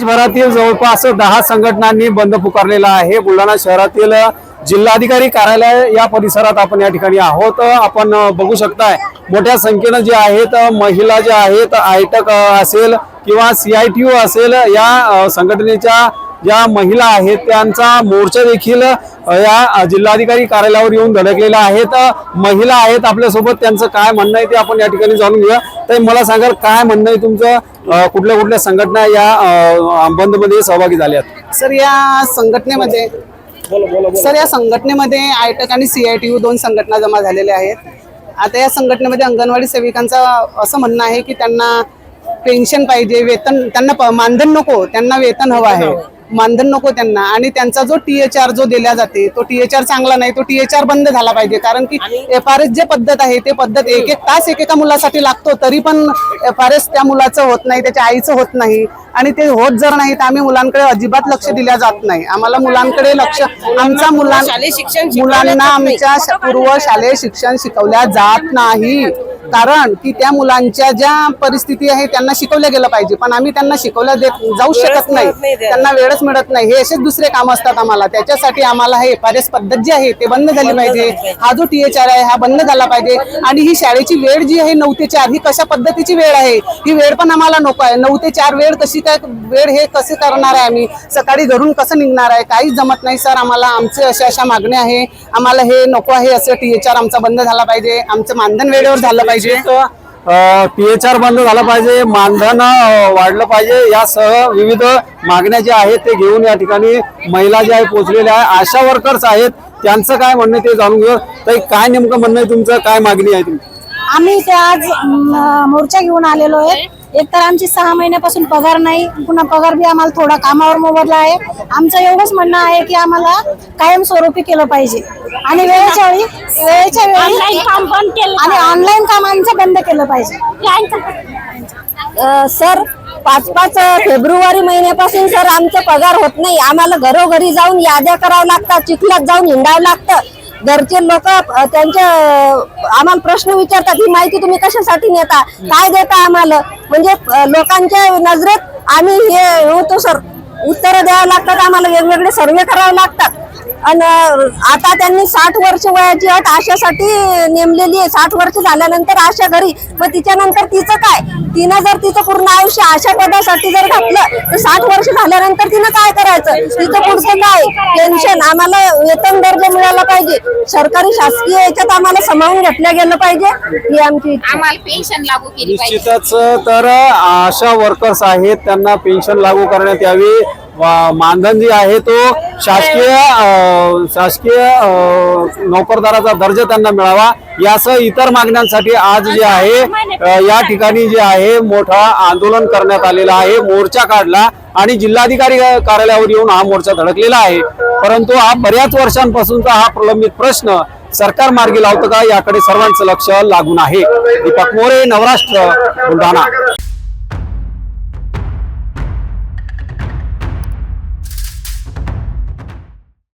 देशभरातील जवळपास दहा संघटनांनी बंद पुकारलेला आहे. बुलढाणा शहरातील जिल्हाधिकारी कार्यालय या परिसरात आपण या ठिकाणी आहोत. आपण बघू शकताय मोठ्या संख्येनं जे आहेत महिला ज्या आहेत आयटक असेल किंवा सीआयटीयू असेल या संघटनेच्या ज्या महिला आहेत त्यांचा मोर्चा देखील या जिल्हाधिकारी कार्यालयावर येऊन धडकलेला आहेत महिला आहेत आपल्यासोबत त्यांचं काय म्हणणं आहे ते आपण या ठिकाणी जाणून घेऊया. तर मला सांगाल काय म्हणणं आहे तुमचं? कुठल्या कुठल्या संघटना या अ, बंदमध्ये सहभागी झाल्या सर या संघटनेमध्ये सर या संघटनेमध्ये आयटक आणि सीआयटीयू दोन संघटना जमा झालेल्या आहेत. आता या संघटनेमध्ये अंगणवाडी सेविकांचं असं म्हणणं आहे की त्यांना पेन्शन पाहिजे वेतन त्यांना प- मानधन नको त्यांना वेतन हवं आहे. मानधन नको त्यांना. आणि त्यांचा जो टी एच आर जो दिला जाते तो टी एच आर चांगला नाही तो टी एच आर बंद झाला पाहिजे. कारण की एफ आर एस जे पद्धत आहे ते पद्धत एक एक तास एकेका मुलासाठी लागतो तरी पण एफ आर एस त्या मुलाचं होत नाही त्याच्या आईचं होत नाही. आणि ते होत जर नाही तर आम्ही मुलांकडे अजिबात लक्ष दिल्या जात नाही. आम्हाला मुलांकडे लक्ष आमचा मुलां मुलांना. आमच्या पूर्व शालेय शिक्षण शिकवल्या जात नाही. कारण की त्या मुलांच्या ज्या परिस्थिती आहे त्यांना शिकवलं गेलं पाहिजे. पण आम्ही त्यांना शिकवल्या देत जाऊ शकत नाही. त्यांना वेळच मिळत नाही. हे असेच दुसरे काम असतात आम्हाला. त्याच्यासाठी आम्हाला हे एफ आर एस पद्धत जी आहे ते बंद झाली पाहिजे. हा जो टी एच आर आहे हा बंद झाला पाहिजे. आणि ही शाळेची वेळ जी आहे नऊ ते चार ही कशा पद्धतीची वेळ आहे? ही वेळ पण आम्हाला नको आहे. नऊ ते चार वेळ कशी काय वेळ हे कसे करणार आहे आम्ही? सकाळी घरून कसं निघणार आहे? काहीच जमत नाही सर. आम्हाला आमचे अशा अशा मागण्या आहे. आम्हाला हे नको आहे असं टी एच आर आमचा बंद झाला पाहिजे. आमचं मानधन वेळेवर झालं पाहिजे. पी एच आर बंद झाला पाहिजे मानधन वाढलं पाहिजे यासह विविध मागण्या ज्या आहेत ते घेऊन या ठिकाणी महिला ज्या आहेत पोहोचलेल्या आहे आशा वर्कर्स आहेत त्यांचं काय म्हणणं आहे ते जाणून घेऊ तर काय नेमकं म्हणणं आहे तुमचं काय मागणी आहे तुमची? आम्ही इथे आज मोर्चा घेऊन आलेलो आहे. एक तर आमची सहा महिन्यापासून पगार नाही पुन्हा पगार बी आम्हाला थोडा कामावर मोबदला आहे. आमचं एवढंच म्हणणं आहे की आम्हाला कायमस्वरूपी केलं पाहिजे. आणि वेळेच्या वेळी वेळेच्या वेळी काम बंद केलं आणि ऑनलाईन काम आमचं बंद केलं पाहिजे. सर पाच पाच फेब्रुवारी महिन्यापासून सर आमचा पगार होत नाही. आम्हाला घरोघरी जाऊन याद्या करावं लागतात चिखलात जाऊन हिंडावं लागतं. घरचे लोक त्यांच्या आम्हाला प्रश्न विचारतात ही माहिती तुम्ही कशासाठी नेता? काय देता आम्हाला? म्हणजे लोकांच्या नजरेत आम्ही हे होतो सर उत्तरं द्यावं लागतात आम्हाला वेगवेगळे सर्वे करावे लागतात. आणि आता त्यांनी साठ वर्ष वयाची अट आशासाठी नेमलेली आहे. साठ वर्ष झाल्यानंतर आशा घरी मग तिच्यानंतर तिचं काय? तिनं जर तिचं पूर्ण आयुष्य आशा पदासाठी जर घातलं तर साठ वर्ष झाल्यानंतर तिनं काय करायचं? तिचं पुढचं काय? पेन्शन आम्हाला वेतन दर्जा मिळाला पाहिजे. सरकारी शासकीय याच्यात आम्हाला समावून घेतलं गेलं पाहिजे. ही आमची इच्छा. आहे. आम्हाला पेन्शन लागू केली पाहिजे. निश्चितच तर आशा वर्कर्स आहेत त्यांना पेन्शन लागू करण्यात यावी. मानधन जे आहे तो शासकीय शासकीय नोकरदाराचा दर्जा त्यांना मिळावा. यासह इतर मागण्यांसाठी आज जे आहे या ठिकाणी जे आहे मोठा आंदोलन करण्यात आलेला आहे. मोर्चा काढला आणि जिल्हाधिकारी कार्यालयावर येऊन हा मोर्चा धडकलेला आहे. परंतु हा बऱ्याच वर्षांपासूनचा हा प्रलंबित प्रश्न सरकार मार्गी लावतं का? याकडे सर्वांचं लक्ष लागून आहे. दीपक मोरे नवराष्ट्र बुलढाणा.